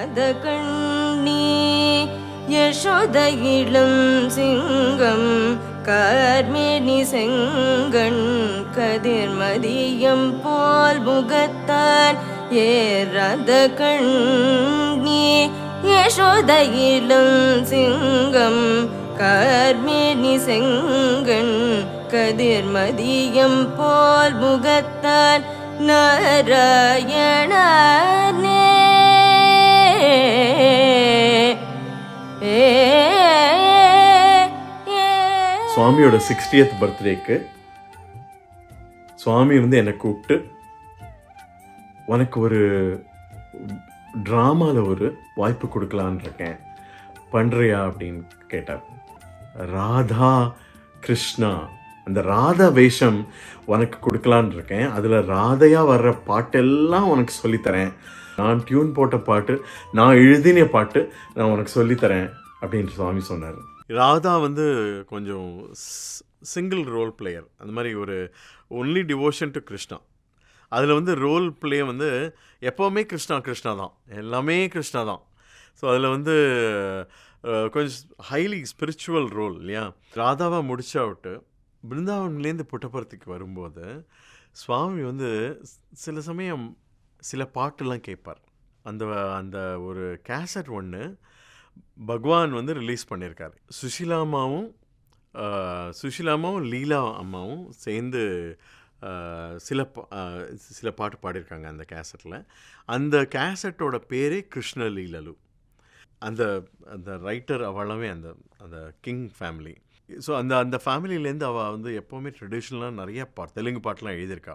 கண்ணி யசோத இளம் சிங்கம் கார்மேனி செங்கண் கதிர்மதியம் போல் முகத்தான் ஏறாத கண்ணி யசோத சிங்கம் கார்மேனி செங்கண் கதிர்மதியம் போல் முகத்தான் நாராயண சுவாமியோட சிக்ஸ்டியத் பர்த்டேக்கு சுவாமி வந்து என்னை கூப்பிட்டு உனக்கு ஒரு ட்ராமாவில் ஒரு வாய்ப்பு கொடுக்கலான்னு இருக்கேன். பண்ணுறியா அப்படின்னு கேட்டார். ராதா கிருஷ்ணா. அந்த ராதா வேஷம் உனக்கு கொடுக்கலான்னு இருக்கேன். அதில் ராதையாக வர்ற பாட்டெல்லாம் உனக்கு சொல்லித்தரேன். நான் டியூன் போட்ட பாட்டு நான் எழுதின பாட்டு நான் உனக்கு சொல்லித்தரேன் அப்படின்னு சுவாமி சொன்னார். ராதா வந்து கொஞ்சம் சிங்கிள் ரோல் பிளேயர் அந்த மாதிரி ஒரு ஒன்லி டிவோஷன் டு கிருஷ்ணா அதில் வந்து ரோல் பிளே வந்து எப்போவுமே கிருஷ்ணா கிருஷ்ணா தான். எல்லாமே கிருஷ்ணா தான். ஸோ அதில் வந்து கொஞ்சம் ஹைலி ஸ்பிரிச்சுவல் ரோல் இல்லையா? ராதாவை முடிச்சா விட்டு பிருந்தாவன்லேருந்து புட்டபர்த்திக்கு வரும்போது சுவாமி வந்து சில சமயம் சில பாட்டெல்லாம் கேட்பார். அந்த அந்த ஒரு கேசட் ஒன்று பகவான் வந்து ரிலீஸ் பண்ணியிருக்காரு. சுஷிலாமாவும் ஆஹ், சுஷிலாமாவும் லீலா அம்மாவும் சேர்ந்து சில பா- சில பாட்டு பாடியிருக்காங்க அந்த கேசட்டில் அந்த கேசட்டோட பேரே கிருஷ்ண லீலலு அந்த அந்த ரைட்டர் அவளவே அந்த அந்த கிங் ஃபேமிலி ஸோ அந்த அந்த ஃபேமிலியிலேருந்து அவள் வந்து எப்போவுமே ட்ரெடிஷ்னலாக நிறைய பா தெலுங்கு பாட்டெலாம் எழுதியிருக்கா.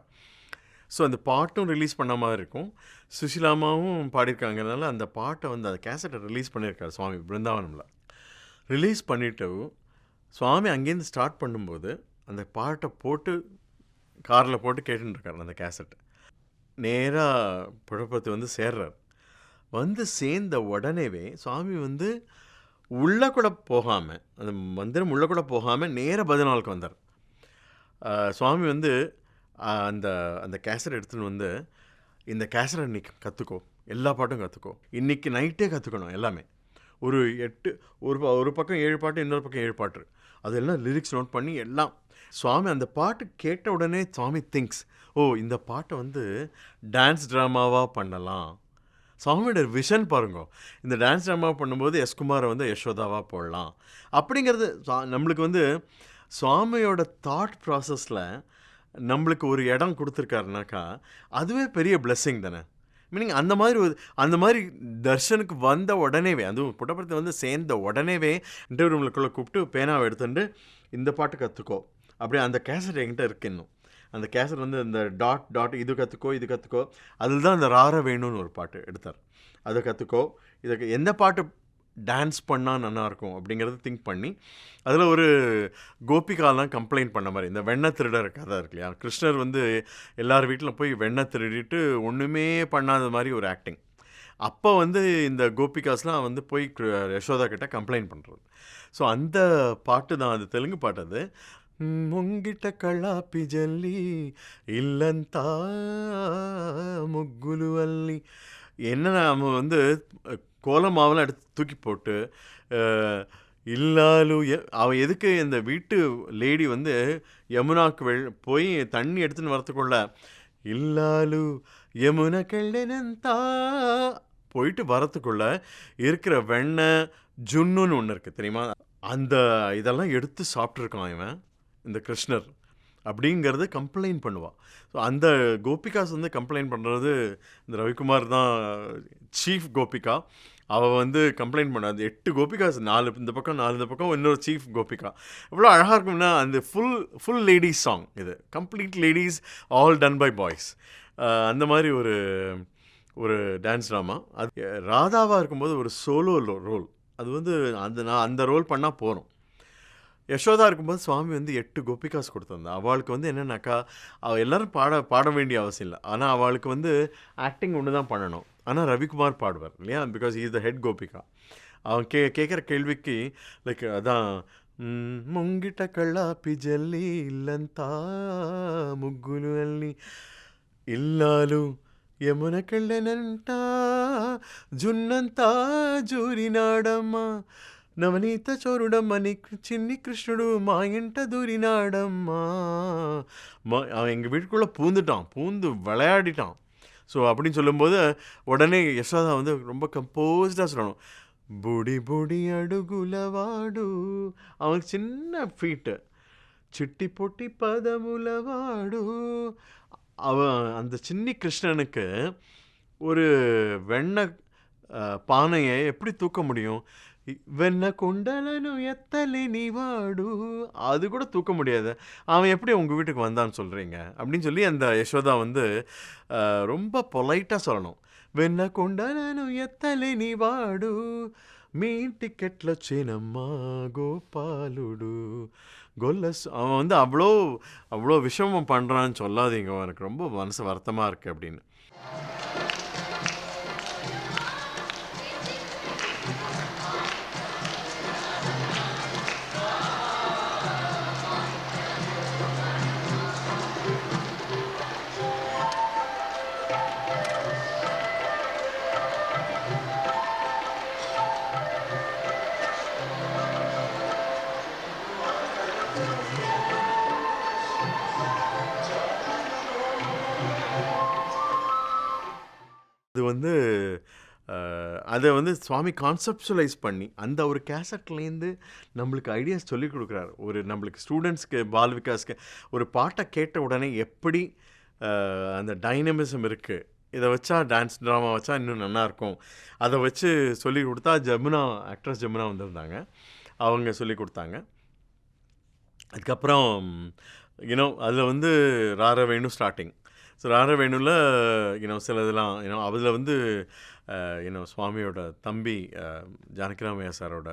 ஸோ அந்த பாட்டும் ரிலீஸ் பண்ண மாதிரி இருக்கும். சுஷிலாமாவும் பாடியிருக்காங்கனால அந்த பாட்டை வந்து அந்த கேசட்டை ரிலீஸ் பண்ணியிருக்காரு சுவாமி பிருந்தாவனமில். ரிலீஸ் பண்ணிவிட்டு சுவாமி அங்கேருந்து ஸ்டார்ட் பண்ணும்போது அந்த பாட்டை போட்டு காரில் போட்டு கேட்டுருக்காரு அந்த கேசட்டை நேராக புழப்பத்து வந்து சேர்றார். வந்து சேர்ந்த உடனேவே சுவாமி வந்து உள்ளே கூட போகாமல் அந்த மந்திரம் உள்ளே கூட போகாமல் நேராக பதினாலுக்கு வந்தார். சுவாமி வந்து அந்த அந்த கேசட் எடுத்துன்னு வந்து இந்த கேசட் இன்றைக்கி கற்றுக்கோ எல்லா பாட்டும் கற்றுக்கோ இன்றைக்கி நைட்டே கற்றுக்கணும் எல்லாமே. ஒரு எட்டு ஒரு ப- ஒரு பக்கம் ஏழு பாட்டு இன்னொரு பக்கம் ஏழு பாட்டு. அதெல்லாம் லிரிக்ஸ் நோட் பண்ணி எல்லாம். சுவாமி அந்த பாட்டு கேட்ட உடனே சுவாமி திங்ஸ் ஓ இந்த பாட்டை வந்து டான்ஸ் ட்ராமாவாக பண்ணலாம். சுவாமியோட விஷன் பாருங்க. இந்த டான்ஸ் ட்ராமா பண்ணும்போது எஸ்குமாரை வந்து யசோதாவாக போடலாம். அப்படிங்கிறது நம்மளுக்கு வந்து சுவாமியோட தாட் ப்ராசஸில் நம்மளுக்கு ஒரு இடம் கொடுத்துருக்காருனாக்கா அதுவே பெரிய பிளெஸ்ஸிங் தானே. மீனிங் அந்த மாதிரி ஒரு அந்த மாதிரி தர்ஷனுக்கு வந்த உடனேவே அதுவும் புட்டப்படத்தை வந்து சேர்ந்த உடனேவே இன்டர்வியூ ரூம்களுக்குள்ளே கூப்பிட்டு பேனாவை எடுத்துட்டு இந்த பாட்டு கற்றுக்கோ அப்படியே அந்த கேசட் என்கிட்ட இருக்கு இன்னும். அந்த கேசட் வந்து இந்த டாட் டாட் இது கற்றுக்கோ இது கற்றுக்கோ அதில் தான் அந்த ரார வேணும்னு ஒரு பாட்டு எடுத்தார். அதை கற்றுக்கோ இதுக்கு எந்த பாட்டு டான்ஸ் பண்ணால் நல்லாயிருக்கும் அப்படிங்கிறத திங்க் பண்ணி அதில் ஒரு கோபிகாலாம் கம்ப்ளைண்ட் பண்ண மாதிரி இந்த வெண்ணெய் திருடர் கதை இருக்கு இல்லையா கிருஷ்ணர் வந்து எல்லார் வீட்டில் போய் வெண்ணெய் திருடிட்டு ஒன்றுமே பண்ணாத மாதிரி ஒரு ஆக்டிங் அப்போ வந்து இந்த கோபிகாஸ்லாம் வந்து போய் கு- யசோதா கிட்ட கம்ப்ளைண்ட் பண்ணுறது ஸோ அந்த பாட்டு தான் அது தெலுங்கு பாட்டு அது ముంగిట కళాపి జల్లి இல்லந்தா முக்குலு அள்ளி என்ன நம்ம வந்து கோலமாவெல்லாம் கோலம் எடுத்து தூக்கி போட்டு இல்லாலு எ- அவன் எதுக்கு இந்த வீட்டு லேடி வந்து யமுனாக்கு வெள் போய் தண்ணி எடுத்துன்னு வரத்துக்குள்ள இல்லாலு யமுன கெள்ளனந்தா போயிட்டு வரத்துக்குள்ள இருக்கிற வெண்ணெய் ஜுன்னுன்னு ஒன்று இருக்குது தெரியுமா? அந்த இதெல்லாம் எடுத்து சாப்பிட்ருக்கான் இவன் இந்த கிருஷ்ணர். அப்படிங்கிறத கம்ப்ளைண்ட் பண்ணுவாள் ஸோ அந்த கோபிகாஸ் வந்து கம்ப்ளைண்ட் பண்ணுறது இந்த ரவிக்குமார் தான் சீஃப் கோபிகா. அவள் வந்து கம்ப்ளைண்ட் பண்ணாது. எட்டு கோபிகாஸ் நாலு இந்த பக்கம் நாலு இந்த பக்கம் இன்னொரு சீஃப் கோபிகா. இவ்வளோ அழகாக இருக்கும்னா அந்த ஃபுல் ஃபுல் லேடிஸ் சாங் இது. Complete ladies all done by boys அந்த மாதிரி ஒரு ஒரு டான்ஸ் ட்ராமா அது ராதாவாக இருக்கும்போது ஒரு சோலோ ரோல் அது வந்து அந்த நான் அந்த ரோல் பண்ணால் போகிறோம் யசோதா இருக்கும்போது சுவாமி வந்து எட்டு கோபிகாஸ் கொடுத்துருந்தா. அவளுக்கு வந்து என்னென்னாக்கா அவள் எல்லாரும் பாட பாட வேண்டிய அவசியம் இல்லை. ஆனால் அவளுக்கு வந்து ஆக்டிங் ஒன்று தான் பண்ணணும். ஆனால் ரவிக்குமார் பாடுவார் இல்லையா because is the head Gopika அவன் கே கேட்குற கேள்விக்கு லைக் அதான் ம், ముంగిట కళ్ళాపి జల్లి ఇల్లంతా ముగ్గులు అల్లి ఇల్లాలు యమున కెళ్ళనంట జున్నంతా జూరినాడమ్మా నవనీత చోరుడమ్మ నీ చిన్ని கிருஷ்ணடு மா ఇంట దూరినాడమ్మా மா அவன் எங்கள் வீட்டுக்குள்ளே பூந்துட்டான் பூந்து விளையாடிட்டான் ஸோ அப்படின்னு சொல்லும்போது உடனே யசோதா வந்து ரொம்ப கம்போஸ்டாக சொல்லணும். புடி புடி அடுகுல வாடு. அவனுக்கு சின்ன ஃபீட்டு சிட்டி பொட்டி பதமுல வாடு. அவன் அந்த சின்னி கிருஷ்ணனுக்கு ஒரு வெண்ண பானையை எப்படி தூக்க முடியும்? இ- வெண்ண கொண்டலனு எத்தலை நீ வாடு அது கூட தூக்க முடியாது அவன் எப்படி உங்கள் வீட்டுக்கு வந்தான்னு சொல்கிறீங்க அப்படின்னு சொல்லி அந்த யசோதா வந்து அஹ், ரொம்ப பொலைட்டாக சொல்லணும் వెన్న కొండలను ఎత్తలే నీ వాడు మీ ఇంటికెట్ల వచ్చినమ్మా గోపాలుడు గొల్లస్ அவன் வந்து அவ்வளோ அவ்வளோ விஷமம் பண்ணுறான்னு சொல்லாதீங்க எனக்கு ரொம்ப மனசு வருத்தமாக இருக்குது அப்படின்னு அது வந்து அதை வந்து சுவாமி கான்செப்சுவலைஸ் பண்ணி அந்த ஒரு கேசட்லேருந்து நம்மளுக்கு ஐடியாஸ் சொல்லிக் கொடுக்குறாரு. ஒரு நம்மளுக்கு ஸ்டூடெண்ட்ஸ்க்கு பால் விகாஸ்க்கு ஒரு பாட்டை கேட்ட உடனே எப்படி அந்த டைனமிசம் இருக்குது இதை வச்சா டான்ஸ் ட்ராமா வச்சா இன்னும் நல்லாயிருக்கும். அதை வச்சு சொல்லி கொடுத்தா ஜமுனா ஆக்ட்ரஸ் ஜமுனா வந்திருந்தாங்க. அவங்க சொல்லி கொடுத்தாங்க. அதுக்கப்புறம் யூனோ அதில் வந்து ராரவேணும் ஸ்டார்டிங் ஸோ ராரவேணுவில் யூனோ சில இதெல்லாம் யூனோ அதில் வந்து uh, யூனோ சுவாமியோட தம்பி uh, ஜானகிராமையா சாரோட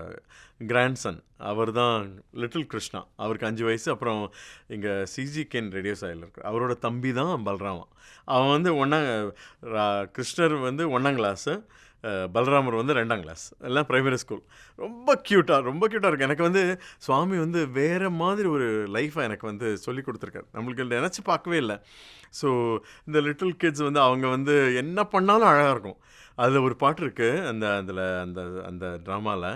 கிராண்ட்சன் அவர் தான் லிட்டில் கிருஷ்ணா அவருக்கு அஞ்சு வயசு. அப்புறம் இங்கே சிஜி கென் ரேடியோ சாயில் இருக்கு அவரோட தம்பி தான் பல்ராமா. அவன் வந்து ஒன்றா கிருஷ்ணர் வந்து ஒன்றாம் கிளாஸு பலராமர் வந்து ரெண்டாம் கிளாஸ் எல்லாம் ப்ரைமரி ஸ்கூல் ரொம்ப க்யூட்டாக ரொம்ப க்யூட்டாக இருக்குது எனக்கு வந்து சுவாமி வந்து வேறு மாதிரி ஒரு லைஃப்பை எனக்கு வந்து சொல்லி கொடுத்துருக்காரு. நம்மளுக்கு நினச்சி பார்க்கவே இல்லை. ஸோ இந்த லிட்டில் கிட்ஸ் வந்து அவங்க வந்து என்ன பண்ணாலும் அழகாக இருக்கும். அதில் ஒரு பாட்டு இருக்குது அந்த அதில் அந்த அந்த ட்ராமாவில்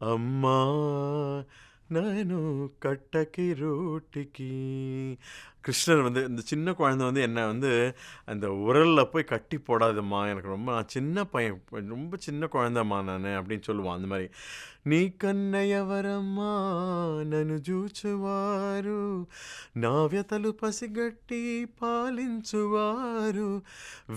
அம்மா நானு கட்டக்கி ரோட்டிக்கு கிருஷ்ணர் வந்து இந்த சின்ன குழந்தை வந்து என்னை வந்து அந்த உரலில் போய் கட்டி போடாதுமா எனக்கு ரொம்ப நான் சின்ன பையன் ரொம்ப சின்ன குழந்தைம்மா நான் அப்படின்னு சொல்லுவான் அந்த மாதிரி. நீ கண்ணையவரம்மா నీ కన్నయ్యవరమ్మా నన్ను చూచువారు నావ్యతలు పసిగట్టి పాలించువారు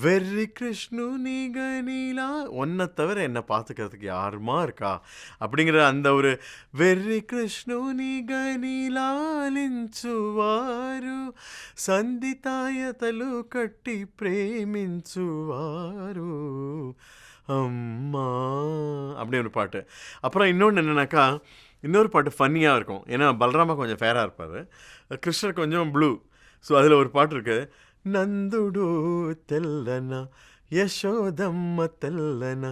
వెర్రి கிருஷ்ணுனி கனிலா ஒன்றை தவிர என்னை பார்த்துக்கிறதுக்கு யாருமா இருக்கா? அப்படிங்கிற அந்த ஒரு வெர்ரி கிருஷ்ணுனி கனிலாலிஞ்சுவாரு సంధితాయతలు కట్టి ప్రేమించువారు அம்மா அப்படி ஒரு பாட்டு அப்புறம் இன்னொன்று என்னென்னாக்கா இன்னொரு பாட்டு ஃபன்னியாக இருக்கும் ஏன்னா பலராமா கொஞ்சம் ஃபேராக இருப்பார் கிருஷ்ணர் கொஞ்சம் ப்ளூ ஸோ அதில் ஒரு பாட்டு இருக்கு నందుడు తెల్లన యశోదమ్మ తెల్లన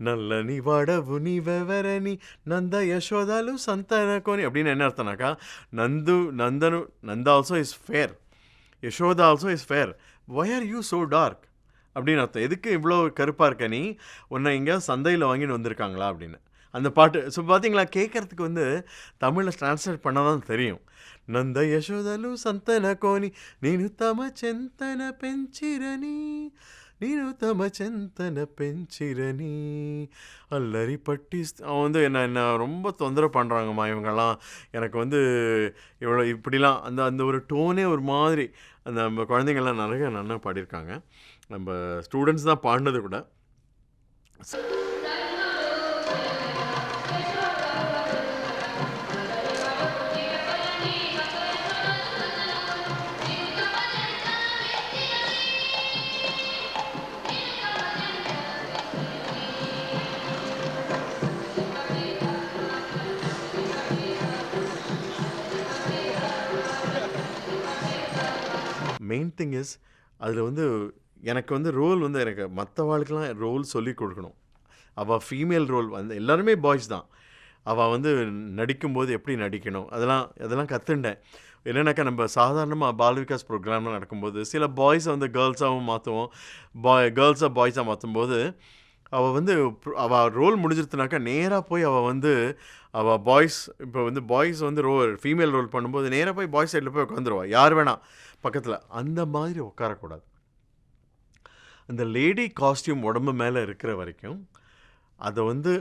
నల్లని వడవు నీవెవరని నంద యశోదాలు సంతనకొని அப்படின்னு என்ன அர்த்தம்னாக்கா Nandu Nandanu Nanda also is fair Yashoda also is fair why are you so dark அப்படின்னு அர்த்தம் எதுக்கு இவ்வளோ கருப்பாக இருக்க நீ உன்னை எங்கேயாவது சந்தையில் வாங்கிட்டு வந்திருக்காங்களா அப்படின்னு அந்த பாட்டு ஸோ பார்த்தீங்களா கேட்குறதுக்கு வந்து தமிழில் ட்ரான்ஸ்லேட் பண்ண தான் தெரியும் నంద యశోదలు సంతన కోని నేను తమ చెంతన పెంచిరని నేను తమ చెంతన பெஞ்சிரணி. அல்லறி பட்டி அவன் வந்து என்ன என்ன ரொம்ப தொந்தரவு பண்ணுறாங்கம்மா இவங்கெல்லாம். எனக்கு வந்து இவ்வளோ இப்படிலாம் அந்த அந்த ஒரு டோனே ஒரு மாதிரி. அந்த நம்ம குழந்தைங்கள்லாம் நிறைய நல்லா பாடியிருக்காங்க. நம்ம ஸ்டூடெண்ட்ஸ் தான் பாடினது கூட. திங் இஸ் அதில் வந்து எனக்கு வந்து ரோல் வந்து எனக்கு மற்றவாளுக்கெல்லாம் ரோல் சொல்லி கொடுக்கணும். அவள் ஃபீமேல் ரோல் வந்து எல்லாருமே பாய்ஸ் தான். அவள் வந்து நடிக்கும்போது எப்படி நடிக்கணும்? அதெல்லாம் அதெல்லாம் கற்றுண்டேன் என்னன்னாக்கா நம்ம சாதாரணமாக பால் விகாஸ் ப்ரோக்ராம்லாம் நடக்கும்போது சில பாய்ஸை வந்து கேர்ள்ஸாகவும் மாற்றுவோம் பாய் கேர்ள்ஸை பாய்ஸாக மாற்றும்போது அவள் வந்து அவள் ரோல் முடிஞ்சிருத்துனாக்கா நேராக போய் அவள் வந்து அவள் பாய்ஸ் இப்போ வந்து பாய்ஸ் வந்து ரோ ஃபீமேல் ரோல் பண்ணும்போது நேராக போய் பாய்ஸ் சைடில் போய் உட்காந்துருவா யார் வேணாம் பக்கத்தில். அந்த மாதிரி உட்காரக்கூடாது அந்த லேடி காஸ்டியூம் உடம்பு மேலே இருக்கிற வரைக்கும் அதை வந்து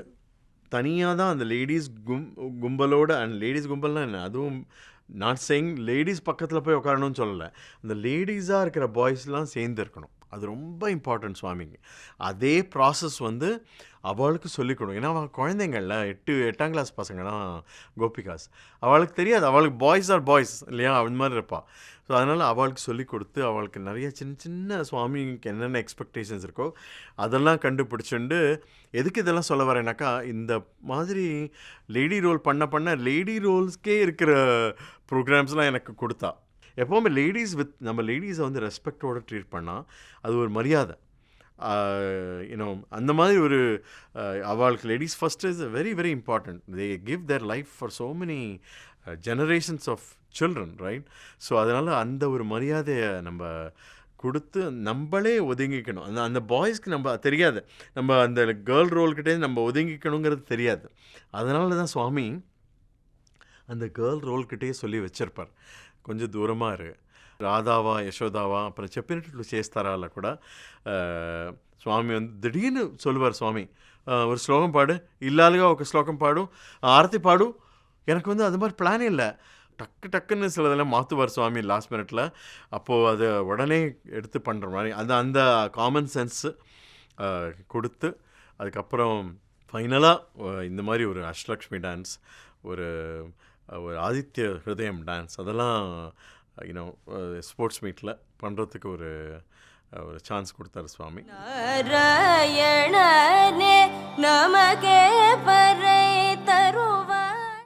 தனியாக தான் அந்த லேடிஸ் கும் கும்பலோட அண்ட் லேடிஸ் கும்பல்னா என்ன? அதுவும் நாட் சேயிங் லேடிஸ் பக்கத்தில் போய் உட்காரணும்னு சொல்லலை. அந்த லேடிஸாக இருக்கிற பாய்ஸ்லாம் சேர்ந்து இருக்கணும் அது ரொம்ப இம்பார்ட்டன்ட் சுவாமிங்க. அதே ப்ராசஸ் வந்து அவளுக்கு சொல்லிக் கொடுக்கும் ஏன்னா அவள் குழந்தைங்கள்ல எட்டு எட்டாம் கிளாஸ் பசங்கன்னா கோபிகாஸ். அவளுக்கு தெரியாது. அவளுக்கு பாய்ஸ் ஆர் பாய்ஸ் இல்லையா? அந்த மாதிரி இருப்பாள் ஸோ அதனால் அவளுக்கு சொல்லிக் கொடுத்து அவளுக்கு நிறைய சின்ன சின்ன சுவாமிக்கு என்னென்ன எக்ஸ்பெக்டேஷன்ஸ் இருக்கோ அதெல்லாம் கண்டுபிடிச்சுண்டு எதுக்கு இதெல்லாம் சொல்ல வரேனாக்கா இந்த மாதிரி லேடி ரோல் பண்ண பண்ண லேடி ரோல்ஸ்க்கே இருக்கிற ப்ரோக்ராம்ஸ்லாம் எனக்கு கொடுத்தா. எப்போவுமே லேடிஸ் வித் நம்ம லேடிஸை வந்து ரெஸ்பெக்டோடு ட்ரீட் பண்ணால் அது ஒரு மரியாதை. யூனோ அந்த மாதிரி ஒரு அவளுக்கு ladies first is very very important they give their life for so many generations of children right so அதனால் அந்த ஒரு மரியாதையை நம்ம கொடுத்து நம்மளே ஒதுங்கிக்கணும். அந்த அந்த பாய்ஸ்க்கு நம்ம தெரியாது. நம்ம அந்த கேர்ள் ரோல்கிட்டே நம்ம ஒதுங்கிக்கணுங்கிறது தெரியாது. அதனால தான் சுவாமி அந்த கேர்ள் ரோல்கிட்டே சொல்லி வச்சிருப்பார். கொஞ்சம் தூரமாக దూరమారు ராதாவா யசோதாவா அப்புறம் చెప్పినట్లు சேஸ்தாரால கூட சுவாமி வந்து திடீர்னு சொல்லுவார் சுவாமி ஒரு ஸ்லோகம் பாடு இல்லாதகா ஒரு ஸ்லோகம் பாடும் ஆரத்தி பாடும். எனக்கு வந்து அது மாதிரி பிளானே இல்லை. டக்கு டக்குன்னு சிலதெல்லாம் மாற்றுவார் சுவாமி லாஸ்ட் மினிட்டில் அப்போது அதை உடனே எடுத்து பண்ணுற மாதிரி அந்த அந்த காமன் சென்ஸு கொடுத்து அதுக்கப்புறம் ஃபைனலாக இந்த மாதிரி ஒரு அஷ்டலக்ஷ்மி டான்ஸ் ஒரு ஒரு ஆதித்ய ஹிருதயம் டான்ஸ். அதெல்லாம் யூனோ ஸ்போர்ட்ஸ் மீட்டில் பண்ணுறதுக்கு ஒரு ஒரு சான்ஸ் கொடுத்தாரு சுவாமி. நாராயணனே நமக்கே பறை தரும்.